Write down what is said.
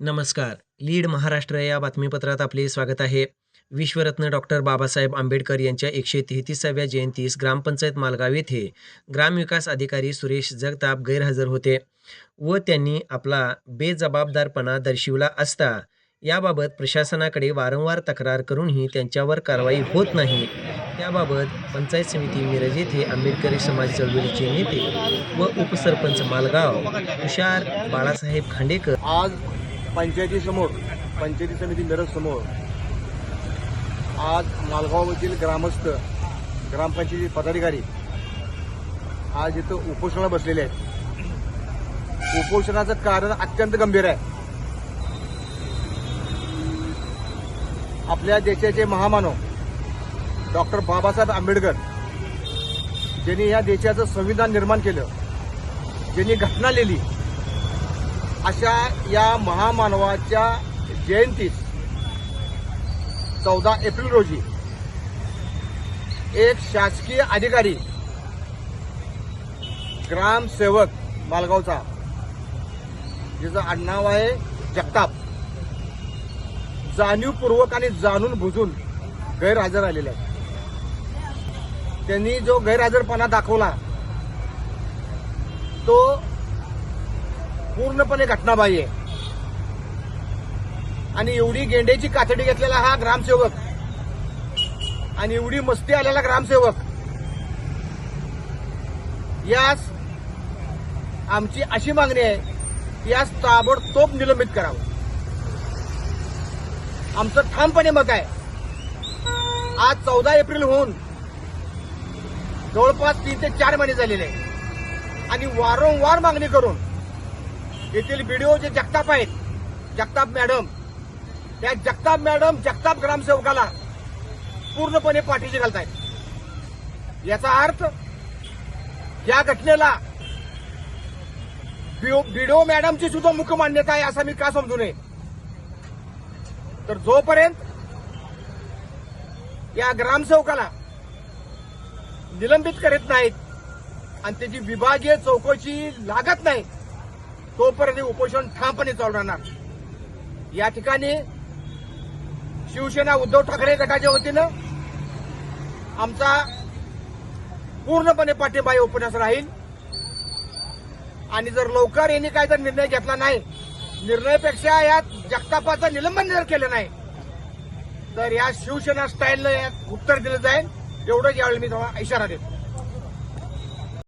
नमस्कार. लीड महाराष्ट्र या बातमीपत्रात आपले स्वागत आहे. विश्वरत्न डॉक्टर बाबासाहेब आंबेडकर यांच्या एकशे तेहतीसाव्या जयंतीस ग्रामपंचायत मालगाव येथे ग्रामविकास अधिकारी सुरेश जगताप गैरहजर होते व त्यांनी आपला बेजबाबदारपणा दर्शविला असता. याबाबत प्रशासनाकडे वारंवार तक्रार करूनही त्यांच्यावर कारवाई होत नाही. त्याबाबत पंचायत समिती मिरज येथे आंबेडकरी समाज चळवळीचे नेते व उपसरपंच मालगाव तुषार बाळासाहेब खांडेकर आज पंचायतीसमोर पंचायती समिती मिरज समोर आज मालगावमधील ग्रामस्थ ग्रामपंचायती पदाधिकारी आज इथं उपोषणाला बसलेले आहेत. उपोषणाचं कारण अत्यंत गंभीर आहे. आपल्या देशाचे महामानव डॉक्टर बाबासाहेब आंबेडकर ज्यांनी या देशाचं संविधान निर्माण केलं ज्यांनी घटना लिहिली अशा या महामानवाच्या जयंतीस चौदा एप्रिल रोजी एक शासकीय अधिकारी ग्रामसेवक मालगावचा ज्याचं आडनाव आहे जगताप जाणीवपूर्वक आणि जाणून बुजून गैरहजर आलेले आहेत. त्यांनी जो गैरहजरपणा दाखवला तो पूर्णपणे घटनाबाह्य आहे. आणि एवढी गेंड्याची कातडी घेतलेला हा ग्रामसेवक. आणि एवढी मस्ती आलेला ग्रामसेवक. यास आमची अशी मागणी आहे की यास ताबडतोब निलंबित करावं. आमचं ठामपणे मत आहे. आज चौदा एप्रिल होऊन जवळपास तीन ते चार महिने झालेले. आहे आणि वारंवार मागणी करून येथील बीडीओ जे जगताप आहेत जगताप मॅडम त्या जगताप मॅडम जगताप ग्रामसेवकाला पूर्णपणे पाठीशी घालतायत. याचा अर्थ या घटनेला बीडीओ मॅडमची सुद्धा मुख्य मान्यता आहे असं मी का समजू नये? तर जोपर्यंत या ग्रामसेवकाला निलंबित करीत नाहीत आणि त्याची विभागीय चौकशी लागत नाही तोपर्यंत उपोषण ठामपणे चालू राहणार. या ठिकाणी शिवसेना उद्धव ठाकरे गटाच्या वतीनं आमचा पूर्णपणे पाठिंबा या उपन्यास राहील. आणि जर लवकर यांनी काय जर निर्णय घेतला नाही निर्णयापेक्षा यात जगतापाचं निलंबन जर केलं नाही तर या शिवसेना स्टाईलनं यात उत्तर दिलं जाईल. एवढंच यावेळी मी तुम्हाला इशारा देतो.